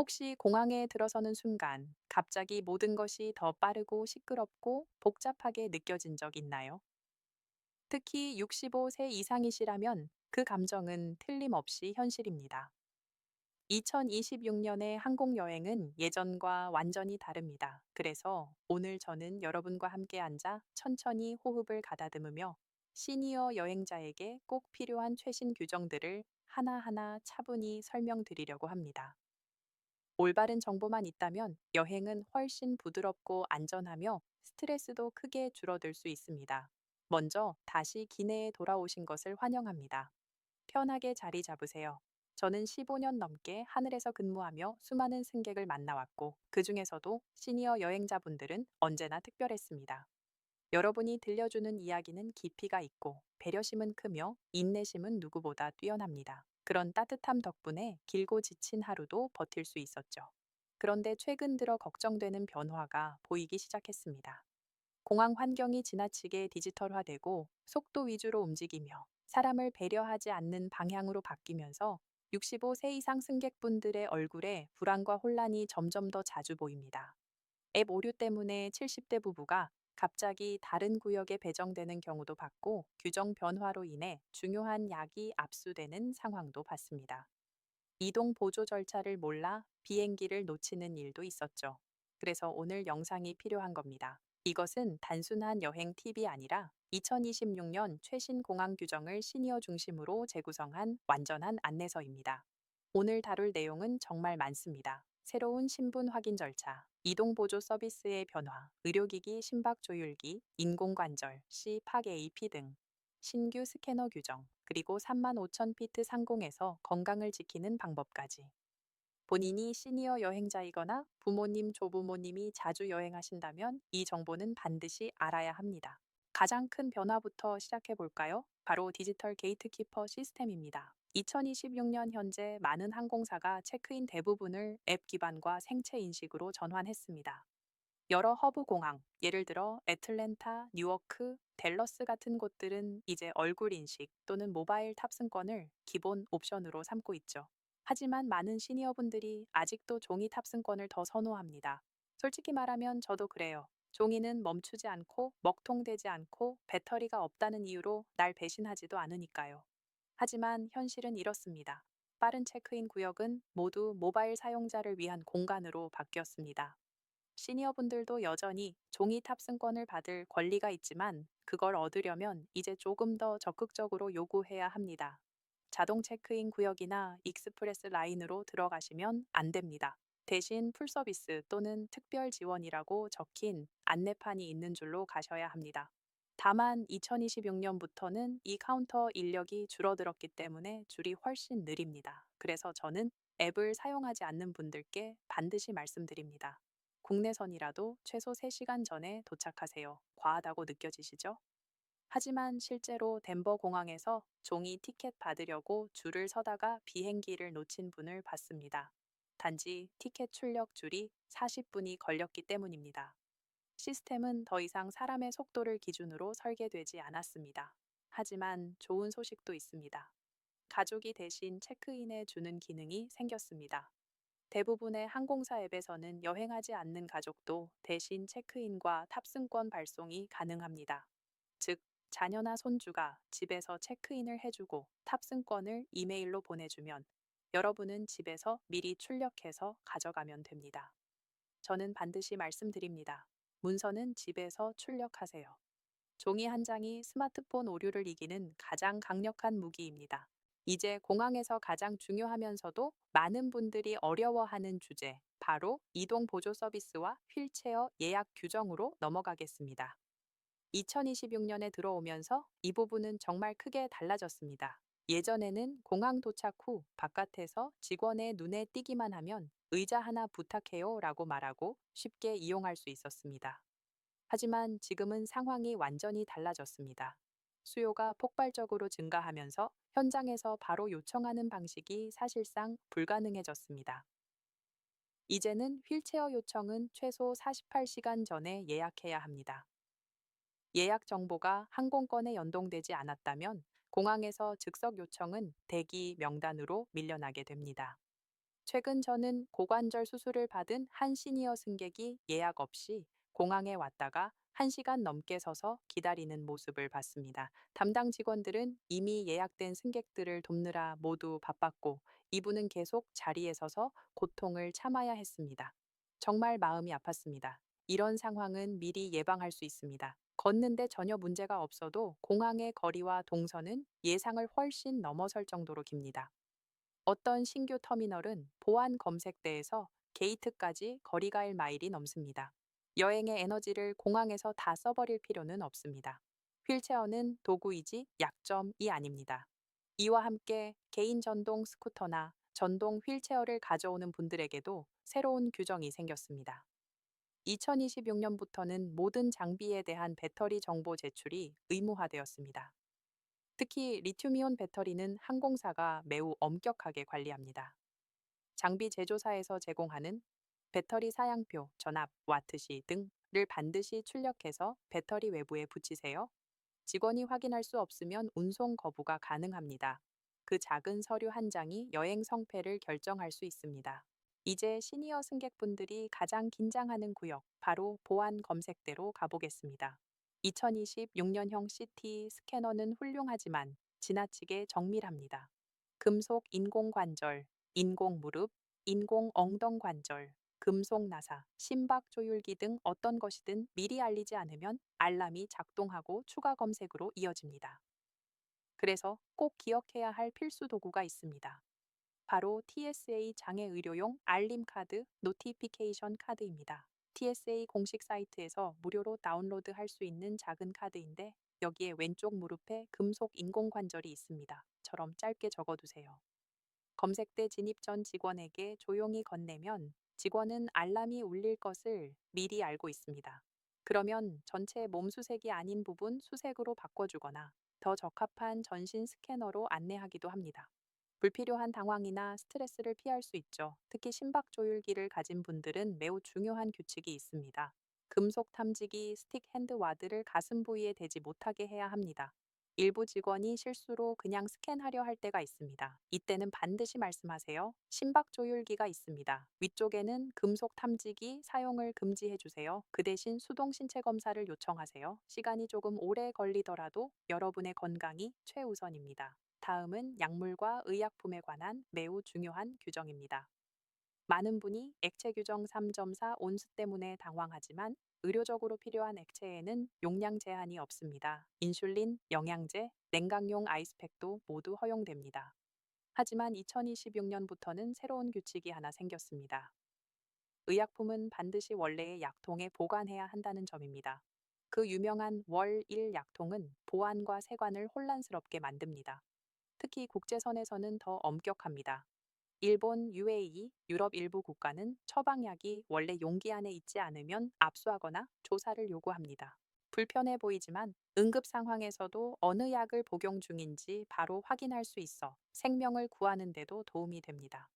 혹시 공항에 들어서는 순간 갑자기 모든 것이 더 빠르고 시끄럽고 복잡하게 느껴진 적 있나요? 특히 65세 이상이시라면 그 감정은 틀림없이 현실입니다. 2026년의 항공 여행은 예전과 완전히 다릅니다. 그래서 오늘 저는 여러분과 함께 앉아 천천히 호흡을 가다듬으며 시니어 여행자에게 꼭 필요한 최신 규정들을 하나하나 차분히 설명드리려고 합니다. 올바른 정보만 있다면 여행은 훨씬 부드럽고 안전하며 스트레스도 크게 줄어들 수 있습니다. 먼저 다시 기내에 돌아오신 것을 환영합니다. 편하게 자리 잡으세요. 저는 15년 넘게 하늘에서 근무하며 수많은 승객을 만나왔고, 그 중에서도 시니어 여행자분들은 언제나 특별했습니다. 여러분이 들려주는 이야기는 깊이가 있고, 배려심은 크며, 인내심은 누구보다 뛰어납니다. 그런 따뜻함 덕분에 길고 지친 하루도 버틸 수 있었죠. 그런데 최근 들어 걱정되는 변화가 보이기 시작했습니다. 공항 환경이 지나치게 디지털화되고 속도 위주로 움직이며 사람을 배려하지 않는 방향으로 바뀌면서 65세 이상 승객분들의 얼굴에 불안과 혼란이 점점 더 자주 보입니다. 앱 오류 때문에 70대 부부가 갑자기 다른 구역에 배정되는 경우도 봤고 규정 변화로 인해 중요한 약이 압수되는 상황도 봤습니다. 이동 보조 절차를 몰라 비행기를 놓치는 일도 있었죠. 그래서 오늘 영상이 필요한 겁니다. 이것은 단순한 여행 팁이 아니라 2026년 최신 공항 규정을 시니어 중심으로 재구성한 완전한 안내서입니다. 오늘 다룰 내용은 정말 많습니다. 새로운 신분 확인 절차, 이동 보조 서비스의 변화, 의료기기 심박 조율기, 인공관절, CPAP AP 등 신규 스캐너 규정, 그리고 3만 5천 피트 상공에서 건강을 지키는 방법까지. 본인이 시니어 여행자이거나 부모님, 조부모님이 자주 여행하신다면 이 정보는 반드시 알아야 합니다. 가장 큰 변화부터 시작해 볼까요? 바로 디지털 게이트키퍼 시스템입니다. 2026년 현재 많은 항공사가 체크인 대부분을 앱 기반과 생체 인식으로 전환했습니다. 여러 허브 공항, 예를 들어 애틀랜타, 뉴워크, 댈러스 같은 곳들은 이제 얼굴 인식 또는 모바일 탑승권을 기본 옵션으로 삼고 있죠. 하지만 많은 시니어분들이 아직도 종이 탑승권을 더 선호합니다. 솔직히 말하면 저도 그래요. 종이는 멈추지 않고 먹통되지 않고 배터리가 없다는 이유로 날 배신하지도 않으니까요. 하지만 현실은 이렇습니다. 빠른 체크인 구역은 모두 모바일 사용자를 위한 공간으로 바뀌었습니다. 시니어분들도 여전히 종이 탑승권을 받을 권리가 있지만 그걸 얻으려면 이제 조금 더 적극적으로 요구해야 합니다. 자동 체크인 구역이나 익스프레스 라인으로 들어가시면 안 됩니다. 대신 풀서비스 또는 특별 지원이라고 적힌 안내판이 있는 줄로 가셔야 합니다. 다만 2026년부터는 이 카운터 인력이 줄어들었기 때문에 줄이 훨씬 느립니다. 그래서 저는 앱을 사용하지 않는 분들께 반드시 말씀드립니다. 국내선이라도 최소 3시간 전에 도착하세요. 과하다고 느껴지시죠? 하지만 실제로 덴버 공항에서 종이 티켓 받으려고 줄을 서다가 비행기를 놓친 분을 봤습니다. 단지 티켓 출력 줄이 40분이 걸렸기 때문입니다. 시스템은 더 이상 사람의 속도를 기준으로 설계되지 않았습니다. 하지만 좋은 소식도 있습니다. 가족이 대신 체크인해 주는 기능이 생겼습니다. 대부분의 항공사 앱에서는 여행하지 않는 가족도 대신 체크인과 탑승권 발송이 가능합니다. 즉, 자녀나 손주가 집에서 체크인을 해주고 탑승권을 이메일로 보내주면 여러분은 집에서 미리 출력해서 가져가면 됩니다. 저는 반드시 말씀드립니다. 문서는 집에서 출력하세요. 종이 한 장이 스마트폰 오류를 이기는 가장 강력한 무기입니다. 이제 공항에서 가장 중요하면서도 많은 분들이 어려워하는 주제, 바로 이동 보조 서비스와 휠체어 예약 규정으로 넘어가겠습니다. 2026년에 들어오면서 이 부분은 정말 크게 달라졌습니다. 예전에는 공항 도착 후 바깥에서 직원의 눈에 띄기만 하면 의자 하나 부탁해요 라고 말하고 쉽게 이용할 수 있었습니다. 하지만 지금은 상황이 완전히 달라졌습니다. 수요가 폭발적으로 증가하면서 현장에서 바로 요청하는 방식이 사실상 불가능해졌습니다. 이제는 휠체어 요청은 최소 48시간 전에 예약해야 합니다. 예약 정보가 항공권에 연동되지 않았다면 공항에서 즉석 요청은 대기 명단으로 밀려나게 됩니다. 최근 저는 고관절 수술을 받은 한 시니어 승객이 예약 없이 공항에 왔다가 1시간 넘게 서서 기다리는 모습을 봤습니다. 담당 직원들은 이미 예약된 승객들을 돕느라 모두 바빴고 이분은 계속 자리에 서서 고통을 참아야 했습니다. 정말 마음이 아팠습니다. 이런 상황은 미리 예방할 수 있습니다. 걷는데 전혀 문제가 없어도 공항의 거리와 동선은 예상을 훨씬 넘어설 정도로 깁니다. 어떤 신규 터미널은 보안 검색대에서 게이트까지 거리가 1마일이 넘습니다. 여행의 에너지를 공항에서 다 써버릴 필요는 없습니다. 휠체어는 도구이지 약점이 아닙니다. 이와 함께 개인 전동 스쿠터나 전동 휠체어를 가져오는 분들에게도 새로운 규정이 생겼습니다. 2026년부터는 모든 장비에 대한 배터리 정보 제출이 의무화되었습니다. 특히 리튬이온 배터리는 항공사가 매우 엄격하게 관리합니다. 장비 제조사에서 제공하는 배터리 사양표, 전압, 와트시 등을 반드시 출력해서 배터리 외부에 붙이세요. 직원이 확인할 수 없으면 운송 거부가 가능합니다. 그 작은 서류 한 장이 여행 성패를 결정할 수 있습니다. 이제 시니어 승객분들이 가장 긴장하는 구역, 바로 보안 검색대로 가보겠습니다. 2026년형 CT 스캐너는 훌륭하지만 지나치게 정밀합니다. 금속 인공 관절, 인공 무릎, 인공 엉덩 관절, 금속 나사, 심박 조율기 등 어떤 것이든 미리 알리지 않으면 알람이 작동하고 추가 검색으로 이어집니다. 그래서 꼭 기억해야 할 필수 도구가 있습니다. 바로 TSA 장애 의료용 알림 카드, 노티피케이션 카드입니다. TSA 공식 사이트에서 무료로 다운로드 할 수 있는 작은 카드인데 여기에 왼쪽 무릎에 금속 인공관절이 있습니다. 처럼 짧게 적어두세요. 검색대 진입 전 직원에게 조용히 건네면 직원은 알람이 울릴 것을 미리 알고 있습니다. 그러면 전체 몸 수색이 아닌 부분 수색으로 바꿔주거나 더 적합한 전신 스캐너로 안내하기도 합니다. 불필요한 당황이나 스트레스를 피할 수 있죠. 특히 심박 조율기를 가진 분들은 매우 중요한 규칙이 있습니다. 금속 탐지기 스틱 핸드 와드를 가슴 부위에 대지 못하게 해야 합니다. 일부 직원이 실수로 그냥 스캔하려 할 때가 있습니다. 이때는 반드시 말씀하세요. 심박 조율기가 있습니다. 위쪽에는 금속 탐지기 사용을 금지해 주세요. 그 대신 수동 신체 검사를 요청하세요. 시간이 조금 오래 걸리더라도 여러분의 건강이 최우선입니다. 다음은 약물과 의약품에 관한 매우 중요한 규정입니다. 많은 분이 액체 규정 3.4 온수 때문에 당황하지만 의료적으로 필요한 액체에는 용량 제한이 없습니다. 인슐린, 영양제, 냉각용 아이스팩도 모두 허용됩니다. 하지만 2026년부터는 새로운 규칙이 하나 생겼습니다. 의약품은 반드시 원래의 약통에 보관해야 한다는 점입니다. 그 유명한 월 1 약통은 보안과 세관을 혼란스럽게 만듭니다. 특히 국제선에서는 더 엄격합니다. 일본, UAE, 유럽 일부 국가는 처방약이 원래 용기 안에 있지 않으면 압수하거나 조사를 요구합니다. 불편해 보이지만 응급 상황에서도 어느 약을 복용 중인지 바로 확인할 수 있어 생명을 구하는 데도 도움이 됩니다.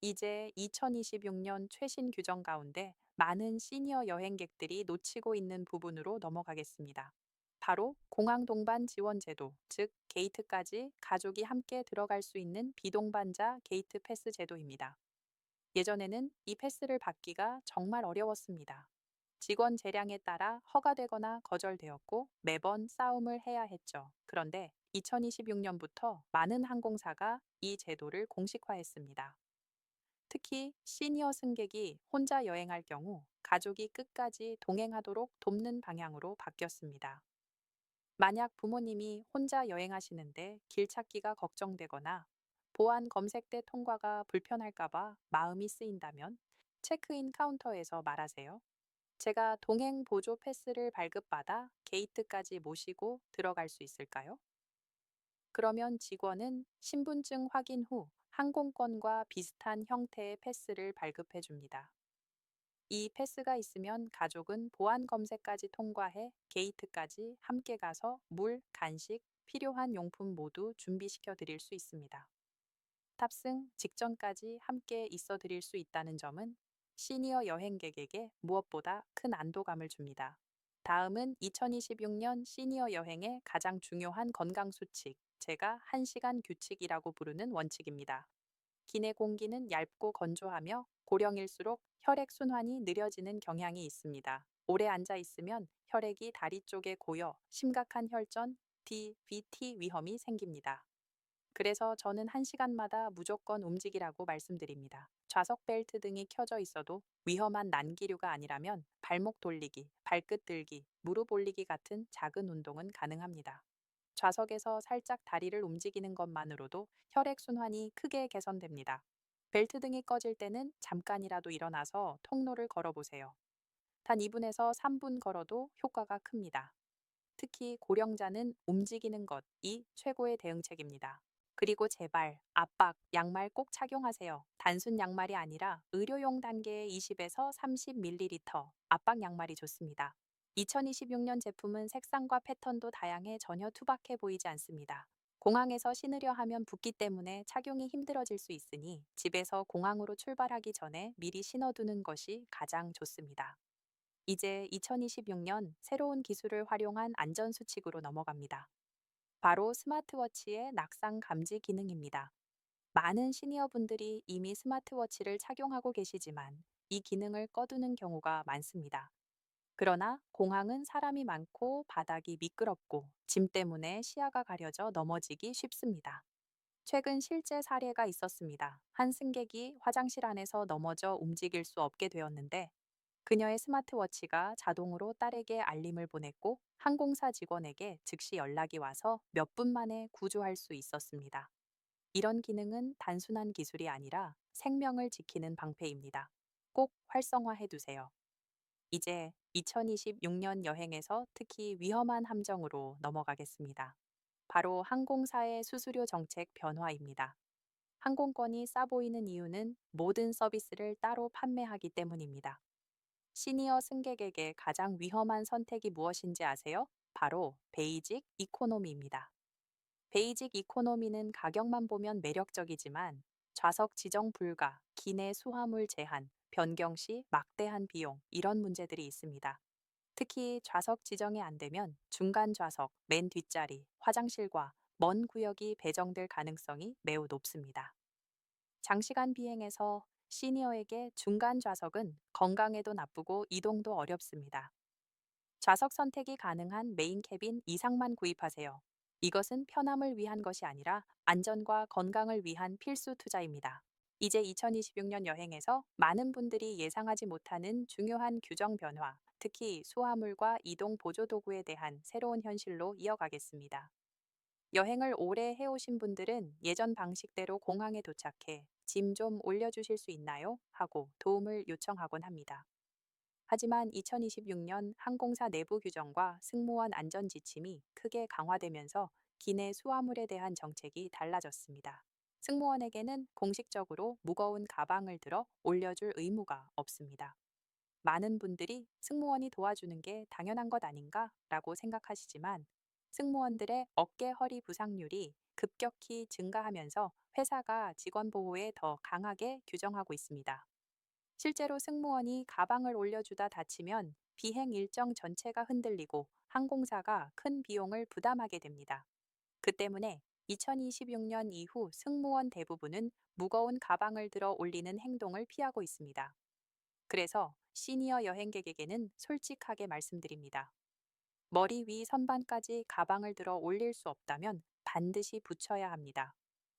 이제 2026년 최신 규정 가운데 많은 시니어 여행객들이 놓치고 있는 부분으로 넘어가겠습니다. 바로 공항 동반 지원 제도, 즉 게이트까지 가족이 함께 들어갈 수 있는 비동반자 게이트 패스 제도입니다. 예전에는 이 패스를 받기가 정말 어려웠습니다. 직원 재량에 따라 허가되거나 거절되었고 매번 싸움을 해야 했죠. 그런데 2026년부터 많은 항공사가 이 제도를 공식화했습니다. 특히 시니어 승객이 혼자 여행할 경우 가족이 끝까지 동행하도록 돕는 방향으로 바뀌었습니다. 만약 부모님이 혼자 여행하시는데 길 찾기가 걱정되거나 보안 검색대 통과가 불편할까봐 마음이 쓰인다면 체크인 카운터에서 말하세요. 제가 동행 보조 패스를 발급받아 게이트까지 모시고 들어갈 수 있을까요? 그러면 직원은 신분증 확인 후 항공권과 비슷한 형태의 패스를 발급해 줍니다. 이 패스가 있으면 가족은 보안 검색까지 통과해 게이트까지 함께 가서 물, 간식, 필요한 용품 모두 준비시켜 드릴 수 있습니다. 탑승 직전까지 함께 있어 드릴 수 있다는 점은 시니어 여행객에게 무엇보다 큰 안도감을 줍니다. 다음은 2026년 시니어 여행의 가장 중요한 건강 수칙, 제가 1시간 규칙이라고 부르는 원칙입니다. 기내 공기는 얇고 건조하며 고령일수록 혈액 순환이 느려지는 경향이 있습니다. 오래 앉아 있으면 혈액이 다리 쪽에 고여 심각한 혈전 DVT 위험이 생깁니다. 그래서 저는 1시간마다 무조건 움직이라고 말씀드립니다. 좌석 벨트 등이 켜져 있어도 위험한 난기류가 아니라면 발목 돌리기, 발끝 들기, 무릎 올리기 같은 작은 운동은 가능합니다. 좌석에서 살짝 다리를 움직이는 것만으로도 혈액 순환이 크게 개선됩니다. 벨트 등이 꺼질 때는 잠깐이라도 일어나서 통로를 걸어보세요. 단 2분에서 3분 걸어도 효과가 큽니다. 특히 고령자는 움직이는 것이 최고의 대응책입니다. 그리고 제발 압박 양말 꼭 착용하세요. 단순 양말이 아니라 의료용 단계의 20에서 30ml 압박 양말이 좋습니다. 2026년 제품은 색상과 패턴도 다양해 전혀 투박해 보이지 않습니다. 공항에서 신으려 하면 붓기 때문에 착용이 힘들어질 수 있으니 집에서 공항으로 출발하기 전에 미리 신어두는 것이 가장 좋습니다. 이제 2026년 새로운 기술을 활용한 안전수칙으로 넘어갑니다. 바로 스마트워치의 낙상 감지 기능입니다. 많은 시니어분들이 이미 스마트워치를 착용하고 계시지만 이 기능을 꺼두는 경우가 많습니다. 그러나 공항은 사람이 많고 바닥이 미끄럽고 짐 때문에 시야가 가려져 넘어지기 쉽습니다. 최근 실제 사례가 있었습니다. 한 승객이 화장실 안에서 넘어져 움직일 수 없게 되었는데 그녀의 스마트워치가 자동으로 딸에게 알림을 보냈고 항공사 직원에게 즉시 연락이 와서 몇 분 만에 구조할 수 있었습니다. 이런 기능은 단순한 기술이 아니라 생명을 지키는 방패입니다. 꼭 활성화해 두세요. 이제 2026년 여행에서 특히 위험한 함정으로 넘어가겠습니다. 바로 항공사의 수수료 정책 변화입니다. 항공권이 싸 보이는 이유는 모든 서비스를 따로 판매하기 때문입니다. 시니어 승객에게 가장 위험한 선택이 무엇인지 아세요? 바로 베이직 이코노미입니다. 베이직 이코노미는 가격만 보면 매력적이지만 좌석 지정 불가, 기내 수화물 제한, 변경 시 막대한 비용, 이런 문제들이 있습니다. 특히 좌석 지정이 안 되면 중간 좌석, 맨 뒷자리, 화장실과 먼 구역이 배정될 가능성이 매우 높습니다. 장시간 비행에서 시니어에게 중간 좌석은 건강에도 나쁘고 이동도 어렵습니다. 좌석 선택이 가능한 메인 캐빈 이상만 구입하세요. 이것은 편함을 위한 것이 아니라 안전과 건강을 위한 필수 투자입니다. 이제 2026년 여행에서 많은 분들이 예상하지 못하는 중요한 규정 변화, 특히 수화물과 이동 보조 도구에 대한 새로운 현실로 이어가겠습니다. 여행을 오래 해오신 분들은 예전 방식대로 공항에 도착해 짐 좀 올려주실 수 있나요? 하고 도움을 요청하곤 합니다. 하지만 2026년 항공사 내부 규정과 승무원 안전 지침이 크게 강화되면서 기내 수화물에 대한 정책이 달라졌습니다. 승무원에게는 공식적으로 무거운 가방을 들어 올려줄 의무가 없습니다. 많은 분들이 승무원이 도와주는 게 당연한 것 아닌가 라고 생각하시지만 승무원들의 어깨 허리 부상률이 급격히 증가하면서 회사가 직원 보호에 더 강하게 규정하고 있습니다. 실제로 승무원이 가방을 올려주다 다치면 비행 일정 전체가 흔들리고 항공사가 큰 비용을 부담하게 됩니다. 그 때문에 2026년 이후 승무원 대부분은 무거운 가방을 들어 올리는 행동을 피하고 있습니다. 그래서 시니어 여행객에게는 솔직하게 말씀드립니다. 머리 위 선반까지 가방을 들어 올릴 수 없다면 반드시 붙여야 합니다.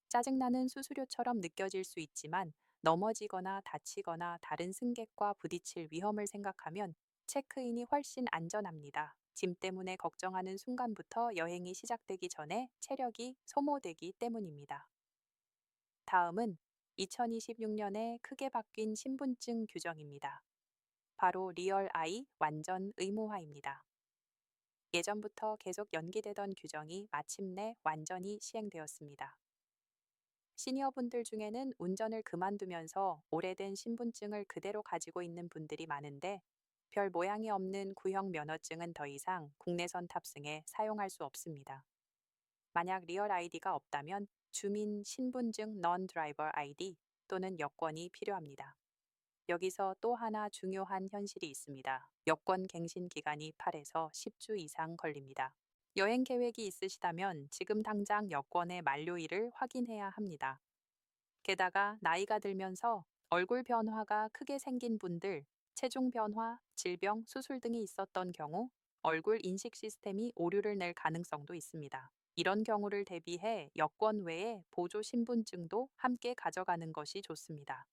짜증나는 수수료처럼 느껴질 수 있지만 넘어지거나 다치거나 다른 승객과 부딪힐 위험을 생각하면 체크인이 훨씬 안전합니다. 짐 때문에 걱정하는 순간부터 여행이 시작되기 전에 체력이 소모되기 때문입니다. 다음은 2026년에 크게 바뀐 신분증 규정입니다. 바로 리얼 아이 완전 의무화입니다. 예전부터 계속 연기되던 규정이 마침내 완전히 시행되었습니다. 시니어분들 중에는 운전을 그만두면서 오래된 신분증을 그대로 가지고 있는 분들이 많은데 별 모양이 없는 구형 면허증은 더 이상 국내선 탑승에 사용할 수 없습니다. 만약 리얼 아이디가 없다면 주민 신분증 넌 드라이버 아이디 또는 여권이 필요합니다. 여기서 또 하나 중요한 현실이 있습니다. 여권 갱신 기간이 8에서 10주 이상 걸립니다. 여행 계획이 있으시다면 지금 당장 여권의 만료일을 확인해야 합니다. 게다가 나이가 들면서 얼굴 변화가 크게 생긴 분들, 체중 변화, 질병, 수술 등이 있었던 경우 얼굴 인식 시스템이 오류를 낼 가능성도 있습니다. 이런 경우를 대비해 여권 외에 보조 신분증도 함께 가져가는 것이 좋습니다.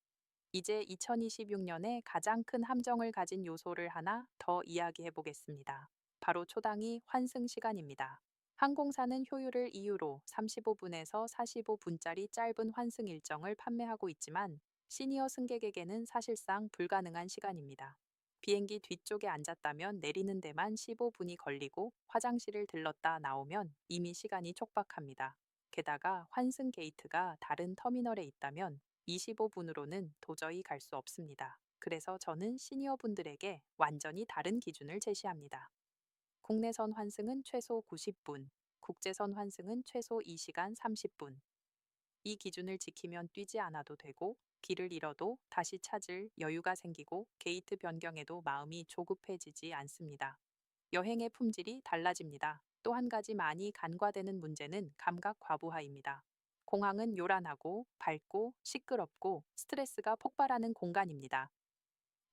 이제 2026년에 가장 큰 함정을 가진 요소를 하나 더 이야기해 보겠습니다. 바로 초당이 환승 시간입니다. 항공사는 효율을 이유로 35분에서 45분짜리 짧은 환승 일정을 판매하고 있지만 시니어 승객에게는 사실상 불가능한 시간입니다. 비행기 뒤쪽에 앉았다면 내리는 데만 15분이 걸리고 화장실을 들렀다 나오면 이미 시간이 촉박합니다. 게다가 환승 게이트가 다른 터미널에 있다면 25분으로는 도저히 갈 수 없습니다. 그래서 저는 시니어 분들에게 완전히 다른 기준을 제시합니다. 국내선 환승은 최소 90분, 국제선 환승은 최소 2시간 30분. 이 기준을 지키면 뛰지 않아도 되고 길을 잃어도 다시 찾을 여유가 생기고 게이트 변경에도 마음이 조급해지지 않습니다. 여행의 품질이 달라집니다. 또 한 가지 많이 간과되는 문제는 감각 과부하입니다. 공항은 요란하고 밝고 시끄럽고 스트레스가 폭발하는 공간입니다.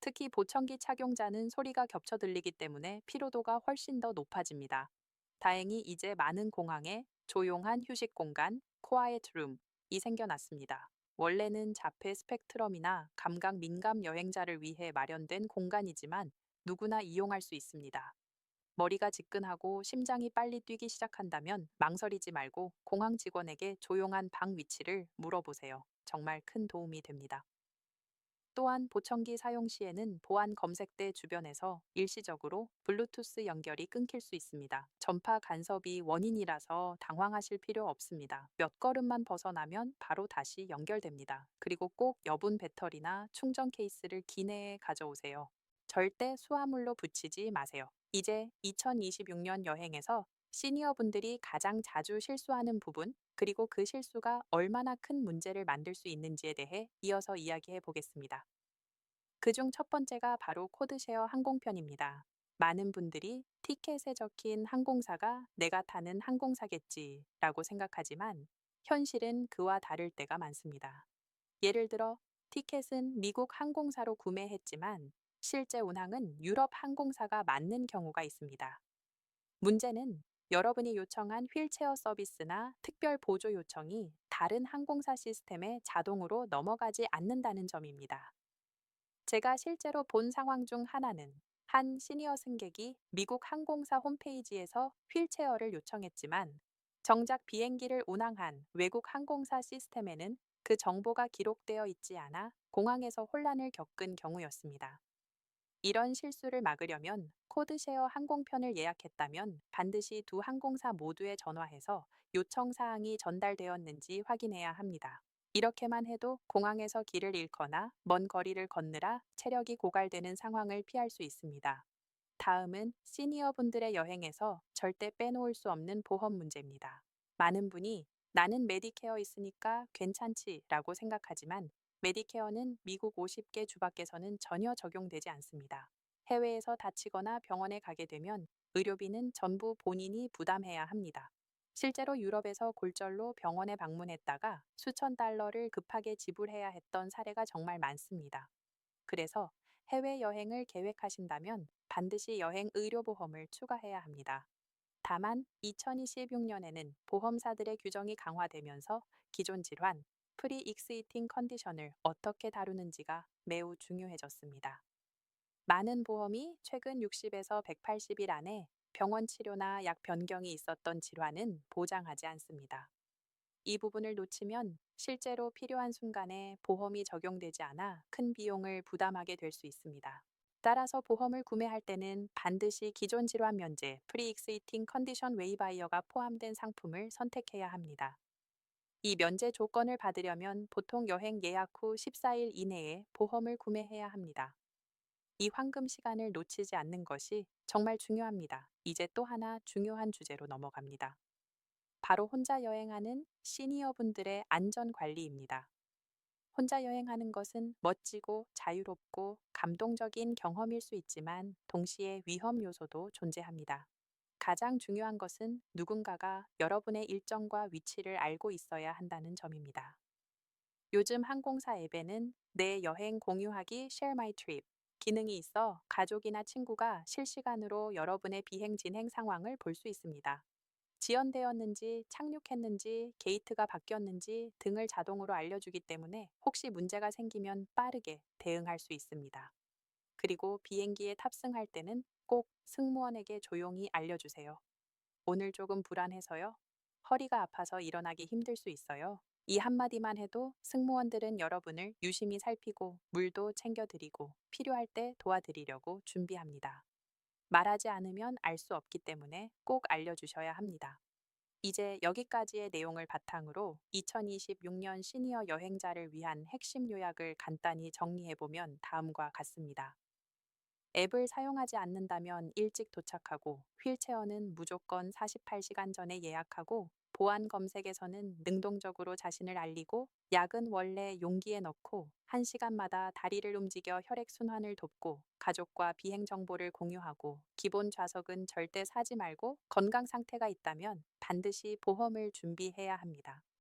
특히 보청기 착용자는 소리가 겹쳐 들리기 때문에 피로도가 훨씬 더 높아집니다. 다행히 이제 많은 공항에 조용한 휴식 공간, quiet room이 생겨났습니다. 원래는 자폐 스펙트럼이나 감각 민감 여행자를 위해 마련된 공간이지만 누구나 이용할 수 있습니다. 머리가 지끈하고 심장이 빨리 뛰기 시작한다면 망설이지 말고 공항 직원에게 조용한 방 위치를 물어보세요. 정말 큰 도움이 됩니다. 또한 보청기 사용 시에는 보안 검색대 주변에서 일시적으로 블루투스 연결이 끊길 수 있습니다. 전파 간섭이 원인이라서 당황하실 필요 없습니다. 몇 걸음만 벗어나면 바로 다시 연결됩니다. 그리고 꼭 여분 배터리나 충전 케이스를 기내에 가져오세요. 절대 수화물로 붙이지 마세요. 이제 2026년 여행에서 시니어분들이 가장 자주 실수하는 부분, 그리고 그 실수가 얼마나 큰 문제를 만들 수 있는지에 대해 이어서 이야기해 보겠습니다. 그중 첫 번째가 바로 코드쉐어 항공편입니다. 많은 분들이 티켓에 적힌 항공사가 내가 타는 항공사겠지 라고 생각하지만 현실은 그와 다를 때가 많습니다. 예를 들어 티켓은 미국 항공사로 구매했지만 실제 운항은 유럽 항공사가 맞는 경우가 있습니다. 문제는 여러분이 요청한 휠체어 서비스나 특별 보조 요청이 다른 항공사 시스템에 자동으로 넘어가지 않는다는 점입니다. 제가 실제로 본 상황 중 하나는 한 시니어 승객이 미국 항공사 홈페이지에서 휠체어를 요청했지만 정작 비행기를 운항한 외국 항공사 시스템에는 그 정보가 기록되어 있지 않아 공항에서 혼란을 겪은 경우였습니다. 이런 실수를 막으려면 코드쉐어 항공편을 예약했다면 반드시 두 항공사 모두에 전화해서 요청 사항이 전달되었는지 확인해야 합니다. 이렇게만 해도 공항에서 길을 잃거나 먼 거리를 걷느라 체력이 고갈되는 상황을 피할 수 있습니다. 다음은 시니어 분들의 여행에서 절대 빼놓을 수 없는 보험 문제입니다. 많은 분이 나는 메디케어 있으니까 괜찮지 라고 생각하지만 메디케어는 미국 50개 주 밖에서는 전혀 적용되지 않습니다. 해외에서 다치거나 병원에 가게 되면 의료비는 전부 본인이 부담해야 합니다. 실제로 유럽에서 골절로 병원에 방문했다가 수천 달러를 급하게 지불해야 했던 사례가 정말 많습니다. 그래서 해외 여행을 계획하신다면 반드시 여행 의료보험을 추가해야 합니다. 다만 2026년에는 보험사들의 규정이 강화되면서 기존 질환, 프리 익스이팅 컨디션을 어떻게 다루는지가 매우 중요해졌습니다. 많은 보험이 최근 60에서 180일 안에 병원 치료나 약 변경이 있었던 질환은 보장하지 않습니다. 이 부분을 놓치면 실제로 필요한 순간에 보험이 적용되지 않아 큰 비용을 부담하게 될 수 있습니다. 따라서 보험을 구매할 때는 반드시 기존 질환 면제, 프리익스이팅 컨디션 웨이바이어가 포함된 상품을 선택해야 합니다. 이 면제 조건을 받으려면 보통 여행 예약 후 14일 이내에 보험을 구매해야 합니다. 이 황금 시간을 놓치지 않는 것이 정말 중요합니다. 이제 또 하나 중요한 주제로 넘어갑니다. 바로 혼자 여행하는 시니어 분들의 안전 관리입니다. 혼자 여행하는 것은 멋지고 자유롭고 감동적인 경험일 수 있지만 동시에 위험 요소도 존재합니다. 가장 중요한 것은 누군가가 여러분의 일정과 위치를 알고 있어야 한다는 점입니다. 요즘 항공사 앱에는 내 여행 공유하기 Share My Trip 기능이 있어 가족이나 친구가 실시간으로 여러분의 비행 진행 상황을 볼 수 있습니다. 지연되었는지, 착륙했는지, 게이트가 바뀌었는지 등을 자동으로 알려주기 때문에 혹시 문제가 생기면 빠르게 대응할 수 있습니다. 그리고 비행기에 탑승할 때는 꼭 승무원에게 조용히 알려주세요. 오늘 조금 불안해서요. 허리가 아파서 일어나기 힘들 수 있어요. 이 한마디만 해도 승무원들은 여러분을 유심히 살피고 물도 챙겨드리고 필요할 때 도와드리려고 준비합니다. 말하지 않으면 알 수 없기 때문에 꼭 알려주셔야 합니다. 이제 여기까지의 내용을 바탕으로 2026년 시니어 여행자를 위한 핵심 요약을 간단히 정리해보면 다음과 같습니다. 앱을 사용하지 않는다면 일찍 도착하고 휠체어는 무조건 48시간 전에 예약하고 보안 검색에서는 능동적으로 자신을 알리고 약은 원래 용기에 넣고 1시간마다 다리를 움직여 혈액순환을 돕고 가족과 비행 정보를 공유하고 기본 좌석은 절대 사지 말고 건강 상태가 있다면 반드시 보험을 준비해야 합니다.